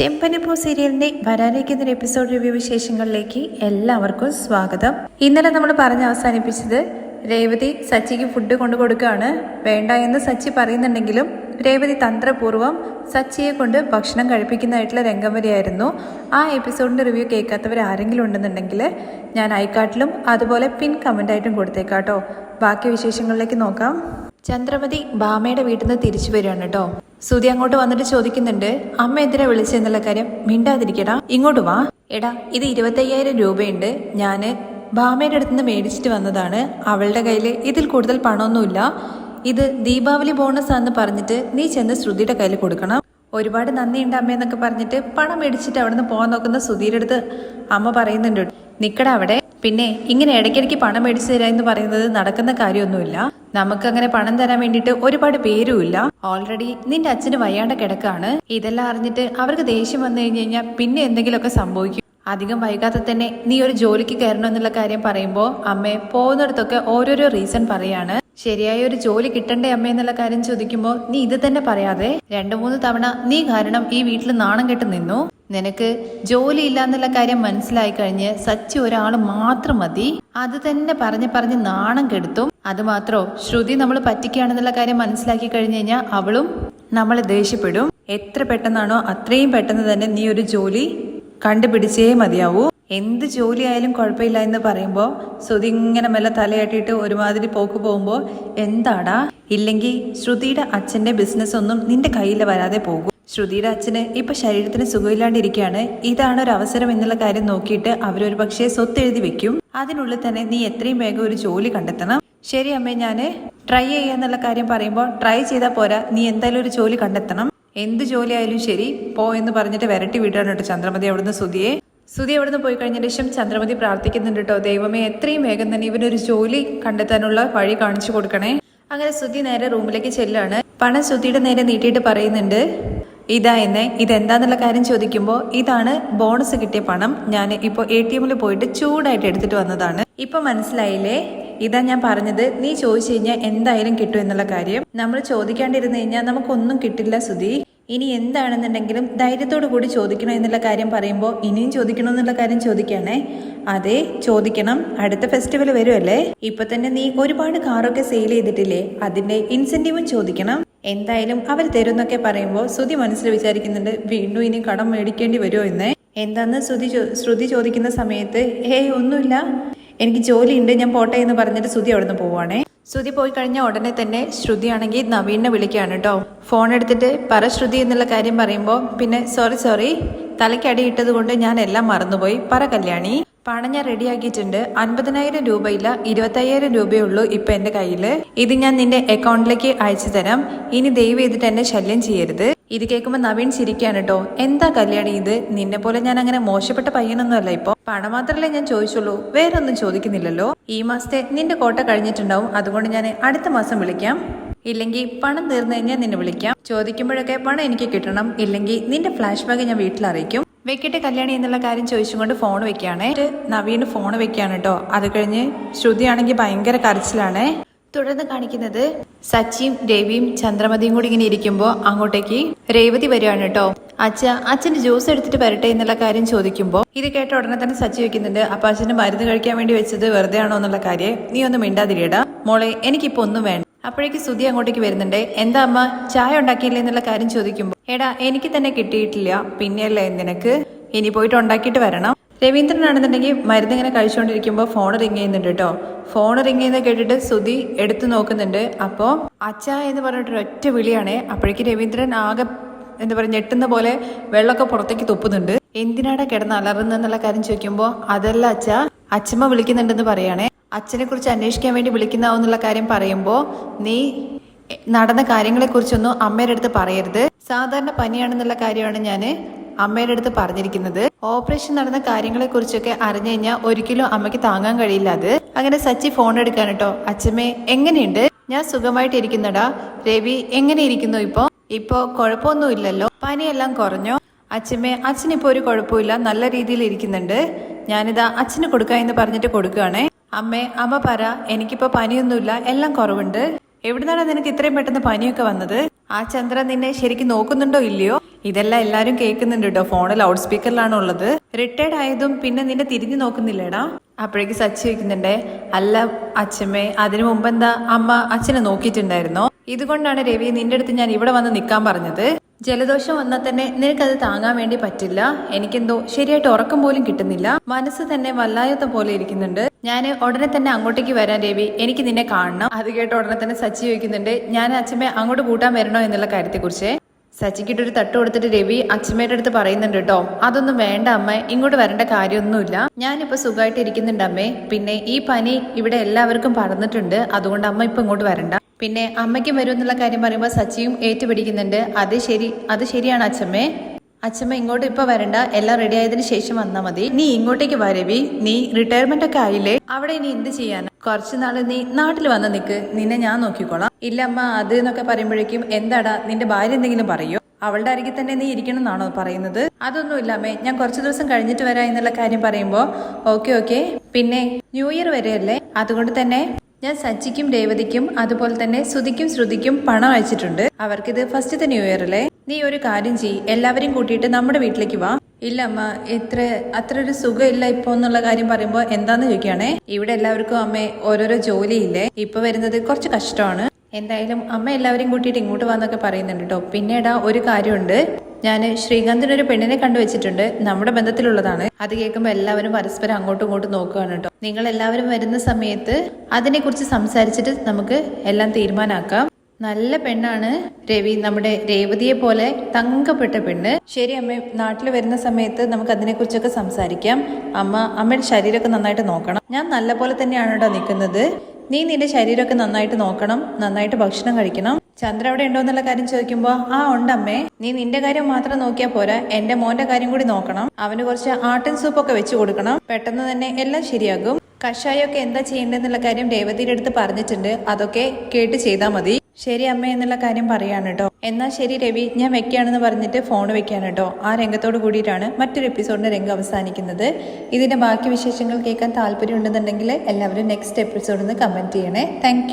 ചെമ്പനിപ്പൂ സീരിയലിന്റെ വരാനിരിക്കുന്ന episode review വിശേഷങ്ങളിലേക്ക് എല്ലാവർക്കും സ്വാഗതം. ഇന്നലെ നമ്മൾ പറഞ്ഞ് അവസാനിപ്പിച്ചത് രേവതി സച്ചിക്ക് ഫുഡ് കൊണ്ടു കൊടുക്കുകയാണ്. വേണ്ട എന്ന് സച്ചി പറയുന്നുണ്ടെങ്കിലും രേവതി തന്ത്രപൂർവം സച്ചിയെ കൊണ്ട് ഭക്ഷണം കഴിപ്പിക്കുന്നതായിട്ടുള്ള രംഗം വരെയായിരുന്നു. ആ എപ്പിസോഡിന്റെ റിവ്യൂ കേൾക്കാത്തവർ ആരെങ്കിലും ഉണ്ടെന്നുണ്ടെങ്കിൽ ഞാൻ ഐക്കാട്ടിലും അതുപോലെ പിൻ കമന്റായിട്ടും കൊടുത്തേക്കാട്ടോ. ബാക്കി വിശേഷങ്ങളിലേക്ക് നോക്കാം. ചന്ദ്രമതി ബാമയുടെ വീട്ടിൽ നിന്ന് തിരിച്ചു വരികയാണ് കേട്ടോ. സുധി അങ്ങോട്ട് വന്നിട്ട് ചോദിക്കുന്നുണ്ട് അമ്മ എന്തിനാ വിളിച്ചെന്നുള്ള കാര്യം മിണ്ടാതിരിക്കടാ. ഇങ്ങോട്ട് വാ. എടാ ഇത് ഇരുപത്തയ്യായിരം രൂപയുണ്ട്. ഞാൻ ഭാമയുടെ അടുത്ത് നിന്ന് മേടിച്ചിട്ട് വന്നതാണ്. അവളുടെ കയ്യിൽ ഇതിൽ കൂടുതൽ പണമൊന്നുമില്ല. ഇത് ദീപാവലി ബോണസ് ആണെന്ന് പറഞ്ഞിട്ട് നീ ചെന്ന് ശ്രുതിയുടെ കയ്യിൽ കൊടുക്കണം. ഒരുപാട് നന്ദിയുണ്ട് അമ്മയെന്നൊക്കെ പറഞ്ഞിട്ട് പണം മേടിച്ചിട്ട് അവിടെ നിന്ന് പോകാൻ നോക്കുന്ന സുധീരുടെ അടുത്ത് അമ്മ പറയുന്നുണ്ട് നിക്കടാ അവിടെ. പിന്നെ ഇങ്ങനെ ഇടയ്ക്കിടയ്ക്ക് പണം മേടിച്ചു എന്ന് പറയുന്നത് നടക്കുന്ന കാര്യമൊന്നുമില്ല. നമുക്ക് അങ്ങനെ പണം തരാൻ വേണ്ടിയിട്ട് ഒരുപാട് പേരുമില്ല. ഓൾറെഡി നിന്റെ അച്ഛന് വയ്യാണ്ട കിടക്കാണ്. ഇതെല്ലാം അറിഞ്ഞിട്ട് അവർക്ക് ദേഷ്യം വന്നു കഴിഞ്ഞു കഴിഞ്ഞാൽ പിന്നെ എന്തെങ്കിലുമൊക്കെ സംഭവിക്കും. അധികം വൈകാതെ തന്നെ നീ ഒരു ജോലിക്ക് കയറണം എന്നുള്ള കാര്യം പറയുമ്പോൾ അമ്മയെ പോകുന്നിടത്തൊക്കെ ഓരോരോ റീസൺ പറയാണ്. ശരിയായ ഒരു ജോലി കിട്ടണ്ടേ അമ്മ എന്നുള്ള കാര്യം ചോദിക്കുമ്പോൾ നീ ഇത് തന്നെ പറയാതെ രണ്ടു മൂന്ന് തവണ നീ കാരണം ഈ വീട്ടിൽ നാണം കെട്ട് നിന്നു. നിനക്ക് ജോലി ഇല്ല എന്നുള്ള കാര്യം മനസ്സിലായി കഴിഞ്ഞ് സച്ചി ഒരാൾ മാത്രം മതി. അത് തന്നെ പറഞ്ഞ് പറഞ്ഞ് നാണം കെടുത്തും. അത് മാത്രോ ശ്രുതി നമ്മൾ പറ്റിക്കുകയാണെന്നുള്ള കാര്യം മനസ്സിലാക്കി കഴിഞ്ഞു കഴിഞ്ഞാൽ അവളും നമ്മളെ ദേഷ്യപ്പെടും. എത്ര പെട്ടെന്നാണോ അത്രയും പെട്ടെന്ന് തന്നെ നീ ഒരു ജോലി കണ്ടുപിടിച്ചേ മതിയാവൂ. എന്ത് ജോലി ആയാലും കുഴപ്പമില്ല എന്ന് പറയുമ്പോൾ ശ്രുതി ഇങ്ങനെ മെല്ലെ തലയാട്ടിയിട്ട് ഒരുമാതിരി പോക്ക് പോകുമ്പോൾ എന്താടാ? ഇല്ലെങ്കിൽ ശ്രുതിയുടെ അച്ഛന്റെ ബിസിനസ് ഒന്നും നിന്റെ കയ്യിൽ വരാതെ പോകും. ശ്രുതിയുടെ അച്ഛന് ഇപ്പം ശരീരത്തിന് സുഖമില്ലാണ്ടിരിക്കുകയാണ് ഇതാണ് ഒരു അവസരം എന്നുള്ള കാര്യം നോക്കിയിട്ട് അവരൊരു പക്ഷേ സ്വത്ത് എഴുതി വെക്കും. അതിനുള്ളിൽ തന്നെ നീ എത്രയും വേഗം ഒരു ജോലി കണ്ടെത്തണം. ശരി അമ്മേ ഞാൻ ട്രൈ ചെയ്യാന്നുള്ള കാര്യം പറയുമ്പോൾ ട്രൈ ചെയ്താൽ പോരാ. നീ എന്തായാലും ഒരു ജോലി കണ്ടെത്തണം. എന്ത് ജോലി ആയാലും ശരി പോ എന്ന് പറഞ്ഞിട്ട് വരട്ടി വിടുകയാണ് കേട്ടോ ചന്ദ്രമതി അവിടുന്ന് സുതിയെ സുതി അവിടുന്ന് പോയി കഴിഞ്ഞ ശേഷം ചന്ദ്രമതി പ്രാർത്ഥിക്കുന്നുണ്ട് കേട്ടോ. ദൈവമേ എത്രയും വേഗം തന്നെ ഇവനൊരു ജോലി കണ്ടെത്താനുള്ള വഴി കാണിച്ചു കൊടുക്കണേ. അങ്ങനെ സുധി നേരെ റൂമിലേക്ക് ചെല്ലാണ് പണം സുധിയുടെ നേരെ നീട്ടിയിട്ട് പറയുന്നുണ്ട് ഇതാ എന്നെ ഇതെന്താന്നുള്ള കാര്യം ചോദിക്കുമ്പോൾ ഇതാണ് ബോണസ് കിട്ടിയ പണം. ഞാൻ ഇപ്പോൾ എ ടി എമ്മിൽ പോയിട്ട് ചൂടായിട്ട് എടുത്തിട്ട് വന്നതാണ്. ഇപ്പൊ മനസ്സിലായില്ലേ? ഇതാ ഞാൻ പറഞ്ഞത് നീ ചോദിച്ചു കഴിഞ്ഞാൽ എന്തായാലും കിട്ടും എന്നുള്ള കാര്യം. നമ്മൾ ചോദിക്കാണ്ടിരുന്നു കഴിഞ്ഞാൽ നമുക്കൊന്നും കിട്ടില്ല സുധി ഇനി എന്താണെന്നുണ്ടെങ്കിലും ധൈര്യത്തോടു കൂടി ചോദിക്കണം എന്നുള്ള കാര്യം പറയുമ്പോൾ ഇനിയും ചോദിക്കണം എന്നുള്ള കാര്യം ചോദിക്കുകയാണേ. അതെ ചോദിക്കണം. അടുത്ത ഫെസ്റ്റിവൽ വരുമല്ലേ? ഇപ്പൊ തന്നെ നീ ഒരുപാട് കാറൊക്കെ സെയിൽ ചെയ്തിട്ടില്ലേ? അതിന്റെ ഇൻസെന്റീവും ചോദിക്കണം. എന്തായാലും അവർ തരുന്നൊക്കെ പറയുമ്പോൾ ശ്രുതി മനസ്സിൽ വിചാരിക്കുന്നുണ്ട് വീണ്ടും ഇനി കടം മേടിക്കേണ്ടി വരുമോ എന്ന്. എന്താന്ന് ശ്രുതി ശ്രുതി ചോദിക്കുന്ന സമയത്ത് ഏയ് ഒന്നുമില്ല. എനിക്ക് ജോലിയുണ്ട് ഞാൻ പോട്ടെ എന്ന് പറഞ്ഞിട്ട് ശ്രുതി അവിടെ നിന്ന് പോവാണേ ശ്രുതി പോയി കഴിഞ്ഞ ഉടനെ തന്നെ ശ്രുതിയാണെങ്കിൽ നവീനെ വിളിക്കുകയാണ് കേട്ടോ. ഫോൺ എടുത്തിട്ട് പറ ശ്രുതി എന്നുള്ള കാര്യം പറയുമ്പോൾ പിന്നെ സോറി സോറി തലയ്ക്കടിയിട്ടത് കൊണ്ട് ഞാൻ എല്ലാം മറന്നുപോയി. പറ കല്യാണി. പണം ഞാൻ റെഡിയാക്കിയിട്ടുണ്ട് അൻപതിനായിരം രൂപയില്ല ഇരുപത്തയ്യായിരം രൂപയേ ഉള്ളൂ ഇപ്പൊ എന്റെ കയ്യിൽ. ഇത് ഞാൻ നിന്റെ അക്കൗണ്ടിലേക്ക് അയച്ചു തരാം. ഇനി ദയവ് ചെയ്തിട്ട് എന്നെ ശല്യം ചെയ്യരുത്. ഇത് കേൾക്കുമ്പോൾ നവീൻ ചിരിക്കാണ് കേട്ടോ. എന്താ കല്യാണി ഇത്? നിന്നെ പോലെ ഞാൻ അങ്ങനെ മോശപ്പെട്ട പയ്യനൊന്നുമല്ല ഇപ്പൊ. പണം മാത്രമല്ലേ ഞാൻ ചോദിച്ചുള്ളൂ. വേറൊന്നും ചോദിക്കുന്നില്ലല്ലോ. ഈ മാസത്തെ നിന്റെ കോട്ട കഴിഞ്ഞിട്ടുണ്ടാവും. അതുകൊണ്ട് ഞാൻ അടുത്ത മാസം വിളിക്കാം. ഇല്ലെങ്കിൽ പണം തീർന്നു കഴിഞ്ഞാൽ നിന്നെ വിളിക്കാം. ചോദിക്കുമ്പോഴൊക്കെ പണം എനിക്ക് കിട്ടണം. ഇല്ലെങ്കിൽ നിന്റെ ഫ്ലാഷ് ബാഗ് ഞാൻ വീട്ടിൽ അറിയിക്കും. വെക്കട്ടെ കല്യാണി എന്നുള്ള കാര്യം ചോദിച്ചുകൊണ്ട് ഫോൺ വെക്കുകയാണ്. നവീന് ഫോൺ വെക്കുകയാണ് കേട്ടോ. അത് കഴിഞ്ഞ് ശ്രുതിയാണെങ്കിൽ ഭയങ്കര കരച്ചിലാണ്. തുടർന്ന് കാണിക്കുന്നത് സച്ചിയും രവിയും ചന്ദ്രമതിയും കൂടി ഇങ്ങനെ ഇരിക്കുമ്പോൾ അങ്ങോട്ടേക്ക് രേവതി വരികയാണ് കേട്ടോ. അച്ഛ അച്ഛന്റെ ജ്യൂസ് എടുത്തിട്ട് വരട്ടെ എന്നുള്ള കാര്യം ചോദിക്കുമ്പോൾ ഇത് കേട്ട ഉടനെ തന്നെ സച്ചി വെക്കുന്നുണ്ട് അപ്പൊ അച്ഛന് മരുന്ന് കഴിക്കാൻ വേണ്ടി വെച്ചത് വെറുതെ ആണോ എന്നുള്ള കാര്യം? നീ ഒന്ന് മിണ്ടാതിരിയടാ. മോളെ എനിക്കിപ്പോ ഒന്നും വേണ്ട. അപ്പോഴേക്ക് സുധി അങ്ങോട്ടേക്ക് വരുന്നുണ്ട് എന്താ അമ്മ ചായ ഉണ്ടാക്കിയില്ലേ എന്നുള്ള കാര്യം ചോദിക്കുമ്പോൾ എടാ എനിക്ക് തന്നെ കിട്ടിയിട്ടില്ല. പിന്നെയല്ലേ നിനക്ക്? ഇനി പോയിട്ട് ഉണ്ടാക്കിയിട്ട് വരണം. രവീന്ദ്രനാണെന്നുണ്ടെങ്കിൽ മരുന്ന് ഇങ്ങനെ കഴിച്ചുകൊണ്ടിരിക്കുമ്പോൾ ഫോൺ റിങ് ചെയ്യുന്നുണ്ട് കേട്ടോ. ഫോൺ റിങ് ചെയ്യുന്നത് കേട്ടിട്ട് സുധി എടുത്തു നോക്കുന്നുണ്ട്. അപ്പോൾ അച്ഛ എന്ന് പറഞ്ഞിട്ട് ഒറ്റ വിളിയാണേ. അപ്പോഴേക്ക് രവീന്ദ്രൻ ആകെ എന്താ പറയുക ഞെട്ടുന്ന പോലെ വെള്ളമൊക്കെ പുറത്തേക്ക് തുപ്പുന്നുണ്ട്. എന്തിനാടാ കിടന്ന് അലറുന്നെന്നുള്ള കാര്യം ചോദിക്കുമ്പോൾ അതല്ല അച്ഛ അച്ഛമ്മ വിളിക്കുന്നുണ്ടെന്ന് പറയുകയാണേ അച്ഛനെ കുറിച്ച് അന്വേഷിക്കാൻ വേണ്ടി വിളിക്കുന്നാവെന്നുള്ള കാര്യം പറയുമ്പോൾ നീ നടന്ന കാര്യങ്ങളെക്കുറിച്ചൊന്നും അമ്മയുടെ അടുത്ത് പറയരുത്. സാധാരണ പനിയാണെന്നുള്ള കാര്യമാണ് ഞാൻ അമ്മയുടെ അടുത്ത് പറഞ്ഞിരിക്കുന്നത് ഓപ്പറേഷൻ നടന്ന കാര്യങ്ങളെ കുറിച്ചൊക്കെ അറിഞ്ഞു കഴിഞ്ഞാൽ ഒരിക്കലും അമ്മയ്ക്ക് താങ്ങാൻ കഴിയില്ല അത്. അങ്ങനെ സച്ചി ഫോൺ എടുക്കാൻ കേട്ടോ അച്ഛമ്മേ എങ്ങനെയുണ്ട്? ഞാൻ സുഖമായിട്ട് ഇരിക്കുന്നടാ രവി എങ്ങനെ ഇരിക്കുന്നു ഇപ്പോ? ഇപ്പോ കുഴപ്പമൊന്നുമില്ലല്ലോ. പനിയെല്ലാം കുറഞ്ഞോ? അച്ഛമ്മേ അച്ഛനിപ്പോ ഒരു കുഴപ്പമില്ല. നല്ല രീതിയിൽ ഇരിക്കുന്നുണ്ട്. ഞാനിതാ അച്ഛന് കൊടുക്കാം എന്ന് പറഞ്ഞിട്ട് കൊടുക്കുകയാണേ അമ്മേ അമ്മ പറ. എനിക്കിപ്പോ പനിയൊന്നുമില്ല. എല്ലാം കുറവുണ്ട്. എവിടുന്നാണ് നിനക്ക് ഇത്രയും പെട്ടെന്ന് പനിയൊക്കെ വന്നത്? ആ ചന്ദ്ര നിന്നെ ശരിക്കും നോക്കുന്നുണ്ടോ ഇല്ലയോ? ഇതെല്ലാം എല്ലാരും കേൾക്കുന്നുണ്ട് കേട്ടോ. ഫോണ് ലൗഡ് സ്പീക്കറിലാണ് ഉള്ളത് റിട്ടയർഡ് ആയതും പിന്നെ നിന്നെ തിരിഞ്ഞു നോക്കുന്നില്ലേടാ? അപ്പോഴേക്ക് സച്ചി വെക്കുന്നുണ്ടേ അല്ല അച്ഛമ്മേ അതിനു മുമ്പ് എന്താ അമ്മ അച്ഛനെ നോക്കിയിട്ടുണ്ടായിരുന്നോ? ഇതുകൊണ്ടാണ് രവി നിന്റെ അടുത്ത് ഞാൻ ഇവിടെ വന്ന് നിൽക്കാൻ പറഞ്ഞത്. ജലദോഷം വന്നാൽ തന്നെ നിനക്കത് താങ്ങാൻ വേണ്ടി പറ്റില്ല. എനിക്കെന്തോ ശരിയായിട്ട് ഉറക്കം പോലും കിട്ടുന്നില്ല. മനസ്സ് തന്നെ വല്ലായത്ത പോലെ ഇരിക്കുന്നുണ്ട്. ഞാൻ ഉടനെ തന്നെ അങ്ങോട്ടേക്ക് വരാൻ രവി. എനിക്ക് നിന്നെ കാണണം. അത് കേട്ട് ഉടനെ തന്നെ സച്ചി ചോദിക്കുന്നുണ്ട് ഞാൻ അച്ഛമ്മ അങ്ങോട്ട് കൂട്ടാൻ വരണോ എന്നുള്ള കാര്യത്തെക്കുറിച്ച്? സച്ചിക്കിട്ടൊരു തട്ട് കൊടുത്തിട്ട് രവി അച്ഛമ്മയുടെ അടുത്ത് പറയുന്നുണ്ട് കേട്ടോ അതൊന്നും വേണ്ട അമ്മ ഇങ്ങോട്ട് വരേണ്ട കാര്യമൊന്നുമില്ല. ഞാനിപ്പോൾ സുഖമായിട്ട് ഇരിക്കുന്നുണ്ട് അമ്മേ. പിന്നെ ഈ പനി ഇവിടെ എല്ലാവർക്കും പറഞ്ഞിട്ടുണ്ട് അതുകൊണ്ട് അമ്മ ഇപ്പൊ ഇങ്ങോട്ട് വരണ്ട. പിന്നെ അമ്മയ്ക്കും വരും എന്നുള്ള കാര്യം പറയുമ്പോൾ സച്ചിയും ഏറ്റുപിടിക്കുന്നുണ്ട്. അത് ശരി അത് ശരിയാണ് അച്ഛമ്മേ. അച്ഛമ്മ ഇങ്ങോട്ട് ഇപ്പൊ വരണ്ട. എല്ലാം റെഡി ആയതിനു ശേഷം വന്നാ മതി. നീ ഇങ്ങോട്ടേക്ക് വരവി നീ റിട്ടയർമെന്റ് ഒക്കെ ആയില്ലേ? അവിടെ ഇനി എന്ത് ചെയ്യാനാ? കുറച്ചു നാൾ നീ നാട്ടിൽ വന്ന് നിക്ക്. നിന്നെ ഞാൻ നോക്കിക്കോളാം. ഇല്ല അമ്മ അത് എന്നൊക്കെ പറയുമ്പോഴേക്കും എന്താടാ നിന്റെ ഭാര്യ എന്തെങ്കിലും പറയോ? അവളുടെ അരികിൽ തന്നെ നീ ഇരിക്കണം എന്നാണോ പറയുന്നത്? അതൊന്നും ഇല്ലാമേ ഞാൻ കുറച്ച് ദിവസം കഴിഞ്ഞിട്ട് വരാം എന്നുള്ള കാര്യം പറയുമ്പോ. Okay okay. പിന്നെ ന്യൂ ഇയർ വരെയല്ലേ അതുകൊണ്ട് തന്നെ ഞാൻ സച്ചിക്കും രേവതിക്കും അതുപോലെ തന്നെ ശ്രുതിക്കും ശ്രുതിക്കും പണം അയച്ചിട്ടുണ്ട്. അവർക്കിത് ഫസ്റ്റത്തെ ന്യൂ ഇയർ അല്ലേ? നീ ഒരു കാര്യം ചെയ്യ്. എല്ലാവരും കൂട്ടിയിട്ട് നമ്മുടെ വീട്ടിലേക്ക് വാ. ഇല്ല അമ്മ ഇത്ര അത്ര ഒരു സുഖമില്ല ഇപ്പൊ എന്നുള്ള കാര്യം പറയുമ്പോ എന്താന്ന് ചോദിക്കുകയാണേ? ഇവിടെ എല്ലാവർക്കും അമ്മ ഓരോരോ ജോലിയില്ലേ? ഇപ്പൊ വരുന്നത് കുറച്ച് കഷ്ടമാണ്. എന്തായാലും അമ്മ എല്ലാവരും കൂട്ടിയിട്ട് ഇങ്ങോട്ട് വന്നൊക്കെ പറയുന്നുണ്ട് കേട്ടോ പിന്നീടാ ഒരു കാര്യമുണ്ട്. ഞാൻ ശ്രീകാന്തിന് ഒരു പെണ്ണിനെ കണ്ടുവച്ചിട്ടുണ്ട് നമ്മുടെ ബന്ധത്തിലുള്ളതാണ്. അത് കേൾക്കുമ്പോൾ എല്ലാവരും പരസ്പരം അങ്ങോട്ടും ഇങ്ങോട്ടും നോക്കുകയാണ് കേട്ടോ നിങ്ങൾ എല്ലാവരും വരുന്ന സമയത്ത് അതിനെക്കുറിച്ച് സംസാരിച്ചിട്ട് നമുക്ക് എല്ലാം തീരുമാനാക്കാം. നല്ല പെണ്ണാണ് രവി. നമ്മുടെ രേവതിയെ പോലെ തങ്കപ്പെട്ട പെണ്ണ്. ശരി അമ്മ. നാട്ടിൽ വരുന്ന സമയത്ത് നമുക്ക് അതിനെക്കുറിച്ചൊക്കെ സംസാരിക്കാം. അമ്മ അമ്മയുടെ ശരീരമൊക്കെ നന്നായിട്ട് നോക്കണം. ഞാൻ നല്ല പോലെ തന്നെയാണ് കേട്ടോ നിൽക്കുന്നത്. നീ നിന്റെ ശരീരമൊക്കെ നന്നായിട്ട് നോക്കണം. നന്നായിട്ട് ഭക്ഷണം കഴിക്കണം. ചന്ദ്ര അവിടെ ഉണ്ടോ എന്നുള്ള കാര്യം ചോദിക്കുമ്പോ ആ ഉണ്ടമ്മേ നീ നിന്റെ കാര്യം മാത്രം നോക്കിയാൽ പോരാ. എന്റെ മോന്റെ കാര്യം കൂടി നോക്കണം. അവന് കുറച്ച് ആട്ടിൻ സൂപ്പൊക്കെ വെച്ചു കൊടുക്കണം. പെട്ടെന്ന് തന്നെ എല്ലാം ശരിയാകും. കഷായൊക്കെ എന്താ ചെയ്യേണ്ടതെന്നുള്ള കാര്യം രേവതിയുടെ അടുത്ത് പറഞ്ഞിട്ടുണ്ട്. അതൊക്കെ കേട്ട് ചെയ്താൽ മതി. ശരി അമ്മ എന്നുള്ള കാര്യം പറയാണ് കേട്ടോ. എന്നാ ശരി രവി ഞാൻ വെക്കുകയാണെന്ന് പറഞ്ഞിട്ട് ഫോൺ വെക്കാണ് കേട്ടോ. ആ രംഗത്തോട് കൂടിയിട്ടാണ് മറ്റൊരു എപ്പിസോഡിന്റെ രംഗം അവസാനിക്കുന്നത്. ഇതിന്റെ ബാക്കി വിശേഷങ്ങൾ കേൾക്കാൻ താല്പര്യം ഉണ്ടെന്നുണ്ടെങ്കിൽ എല്ലാവരും നെക്സ്റ്റ് എപ്പിസോഡിൽ നിന്ന് കമന്റ് ചെയ്യണേ. താങ്ക്